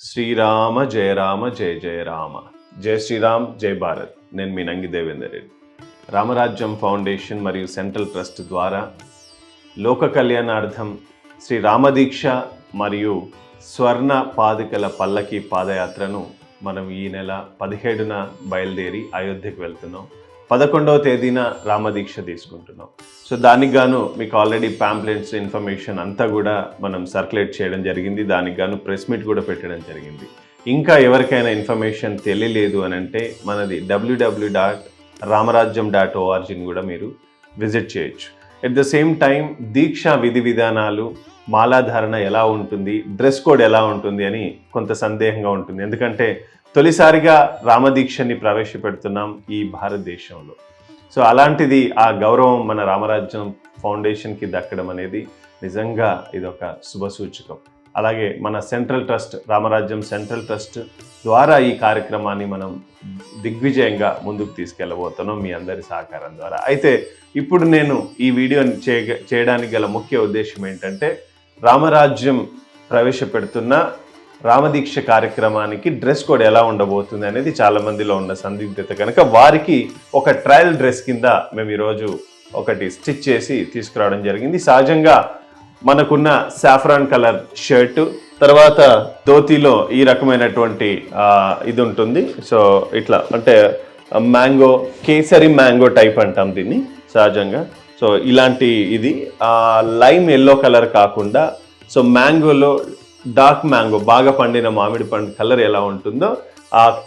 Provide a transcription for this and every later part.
శ్రీరామ జయ రామ జయ జయ రామ. జయ శ్రీరామ్ జయ భారత్. నేను మీ నంగి దేవేందర్ రెడ్డి. రామరాజ్యం ఫౌండేషన్ మరియు central trust ద్వారా లోక కళ్యాణార్థం శ్రీ రామదీక్ష మరియు స్వర్ణ పాదికల పల్లకి పాదయాత్రను మనం ఈ నెల పదిహేడున బయలుదేరి అయోధ్యకు వెళ్తున్నాం. పదకొండవ తేదీన రామదీక్ష తీసుకుంటున్నాం. సో దానికి గాను మీకు ఆల్రెడీ ప్యాంప్లెట్స్ ఇన్ఫర్మేషన్ అంతా కూడా మనం సర్క్యులేట్ చేయడం జరిగింది. దానికి గాను ప్రెస్ మీట్ కూడా పెట్టడం జరిగింది. ఇంకా ఎవరికైనా ఇన్ఫర్మేషన్ తెలియలేదు అని అంటే మనది డబ్ల్యూడబ్ల్యూ డాట్ రామరాజ్యం డాట్ ఓఆర్జీని కూడా మీరు విజిట్ చేయొచ్చు. ఎట్ ద సేమ్ టైం దీక్ష విధి విధానాలు మాలాధారణ ఎలా ఉంటుంది? డ్రెస్ కోడ్ ఎలా ఉంటుంది? అని కొంత సందేహంగా ఉంటుంది. ఎందుకంటే తొలిసారిగా రామదీక్షని ప్రవేశపెడుతున్నాం ఈ భారతదేశంలో. సో అలాంటిది ఆ గౌరవం మన రామరాజ్యం ఫౌండేషన్కి దక్కడం అనేది నిజంగా ఇదొక శుభసూచకం అలాగే మన central trust Ramarajyam central trust ద్వారా ఈ కార్యక్రమాన్ని మనం దిగ్విజయంగా ముందుకు తీసుకెళ్ళబోతున్నాం మీ అందరి సహకారం ద్వారా. అయితే ఇప్పుడు నేను ఈ వీడియోని చేయ చేయడానికి గల ముఖ్య ఉద్దేశం ఏంటంటే రామరాజ్యం ప్రవేశపెడుతున్న రామదీక్ష కార్యక్రమానికి డ్రెస్ కోడ్ ఎలా ఉండబోతుంది అనేది చాలా మందిలో ఉన్న సందిగ్ధత. కనుక వారికి ఒక ట్రయల్ డ్రెస్ కింద మేము ఈరోజు ఒకటి స్టిచ్ చేసి తీసుకురావడం జరిగింది. సహజంగా మనకున్న సాఫ్రాన్ కలర్ షర్టు తర్వాత ధోతిలో ఈ రకమైనటువంటి ఇది ఉంటుంది. సో ఇట్లా అంటే మ్యాంగో కేసరి మ్యాంగో టైప్ అంటాం దీన్ని సహజంగా. సో ఇలాంటి ఇది లైమ్ ఎల్లో కలర్ కాకుండా సో మ్యాంగోలో డార్క్ మ్యాంగో బాగా పండిన మామిడి పండు కలర్ ఎలా ఉంటుందో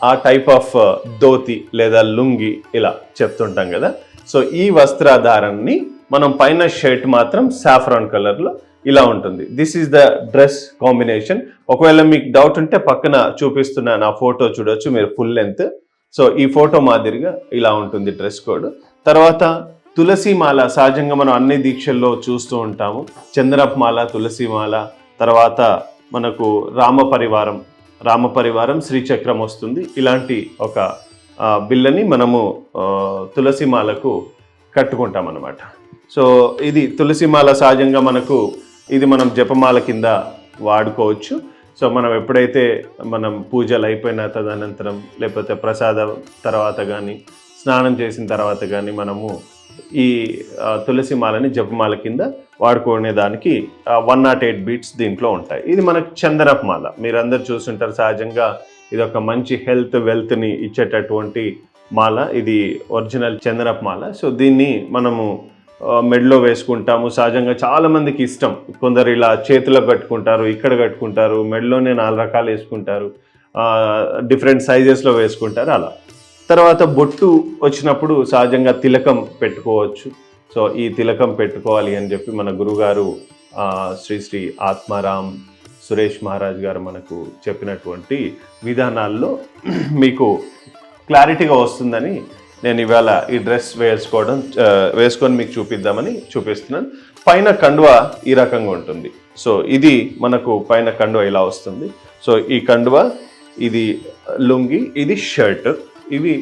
ఆ టైప్ ఆఫ్ ధోతి లేదా లుంగి ఇలా చెప్తుంటాం కదా. సో ఈ వస్త్రధారాన్ని మనం పైన షర్ట్ మాత్రం సాఫ్రాన్ కలర్లో ఇలా ఉంటుంది. This is the dress combination ఒకవేళ మీకు డౌట్ ఉంటే పక్కన చూపిస్తున్న నా ఫోటో చూడొచ్చు మీరు ఫుల్ లెంత్ సో ఈ ఫోటో మాదిరిగా ఇలా ఉంటుంది డ్రెస్ కోడ్. తర్వాత తులసిమాల సహజంగా మనం అన్ని దీక్షల్లో చూస్తూ ఉంటాము. చంద్రప్ తులసిమాల తర్వాత మనకు రామ పరివారం. రామ పరివారం శ్రీచక్రం వస్తుంది. ఇలాంటి ఒక బిల్లని మనము తులసిమాలకు తులసి మాలకు కట్టుకుంటాం అన్నమాట సో ఇది తులసి మాల సహజంగా మనకు ఇది మనం జపమాల కింద వాడుకోవచ్చు. సో మనం ఎప్పుడైతే మనం పూజలు అయిపోయిన తదనంతరం లేకపోతే ప్రసాద తర్వాత కానీ స్నానం చేసిన తర్వాత కానీ మనము ఈ తులసి మాలని జపమాల కింద వాడుకునే దానికి వన్ నాట్ ఎయిట్ బీట్స్ దీంట్లో ఉంటాయి. ఇది మనకు చందనపు మాల. మీరందరూ చూస్తుంటారు సహజంగా ఇది ఒక మంచి హెల్త్ వెల్త్ని ఇచ్చేటటువంటి మాల. ఇది ఒరిజినల్ చందనపు మాల. సో దీన్ని మనము మెడలో వేసుకుంటాము. సహజంగా చాలామందికి ఇష్టం. కొందరు ఇలా చేతిలో కట్టుకుంటారు ఇక్కడ కట్టుకుంటారు మెడలోనే నాలుగు రకాలు వేసుకుంటారు డిఫరెంట్ సైజెస్లో వేసుకుంటారు అలా. తర్వాత బొట్టు వచ్చినప్పుడు సహజంగా తిలకం పెట్టుకోవచ్చు. సో ఈ తిలకం పెట్టుకోవాలి అని చెప్పి మన గురుగారు శ్రీశ్రీ శ్రీ శ్రీ ఆత్మారాం సురేష్ మహారాజ్ గారు మనకు చెప్పినటువంటి విధానాల్లో మీకు క్లారిటీగా వస్తుందని నేను ఇవాళ ఈ డ్రెస్ వేసుకోవడం వేసుకొని మీకు చూపిద్దామని చూపిస్తున్నాను. పైన కండువ ఈ రకంగా ఉంటుంది. సో ఇది మనకు పైన కండువ ఇలా వస్తుంది. సో ఈ కండువ ఇది లుంగి ఇది షర్ట్. ఇవి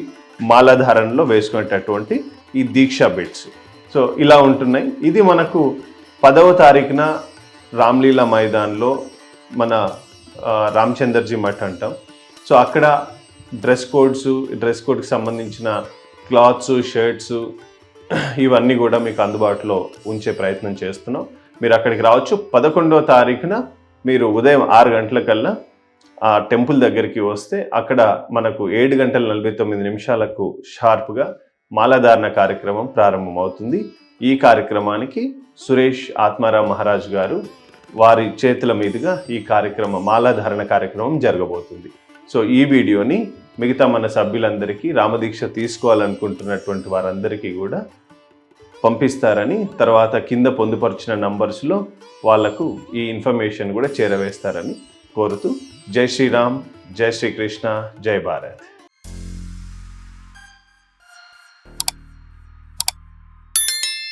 మాలాధారణలో వేసుకునేటటువంటి ఈ దీక్షా బిట్స్ సో ఇలా ఉంటున్నాయి. ఇది మనకు పదవ తారీఖున రామ్లీలా మైదాన్లో మన రామచందర్జీ మఠ్ అంటాం. సో అక్కడ డ్రెస్ కోడ్స్ డ్రెస్ కోడ్కి సంబంధించిన క్లాత్స్ షర్ట్స్ ఇవన్నీ కూడా మీకు అందుబాటులో ఉంచే ప్రయత్నం చేస్తున్నాం. మీరు అక్కడికి రావచ్చు. పదకొండవ తారీఖున మీరు ఉదయం ఆరు గంటలకల్లా ఆ టెంపుల్ దగ్గరికి వస్తే అక్కడ మనకు ఏడు గంటల నలభై తొమ్మిది నిమిషాలకు షార్ప్గా మాలాధారణ కార్యక్రమం ప్రారంభమవుతుంది. ఈ కార్యక్రమానికి సురేష్ ఆత్మారాం మహారాజ్ గారు వారి చేతుల మీదుగా ఈ కార్యక్రమం మాలాధారణ కార్యక్రమం జరగబోతుంది. సో ఈ వీడియోని మిగతా మన సభ్యులందరికీ రామదీక్ష తీసుకోవాలనుకుంటున్నటువంటి వారందరికీ కూడా పంపిస్తారని తర్వాత కింద పొందుపరిచిన నంబర్స్లో వాళ్ళకు ఈ ఇన్ఫర్మేషన్ కూడా చేరవేస్తారని కోరుతూ जय श्री राम जय श्री कृष्णा जय भारत।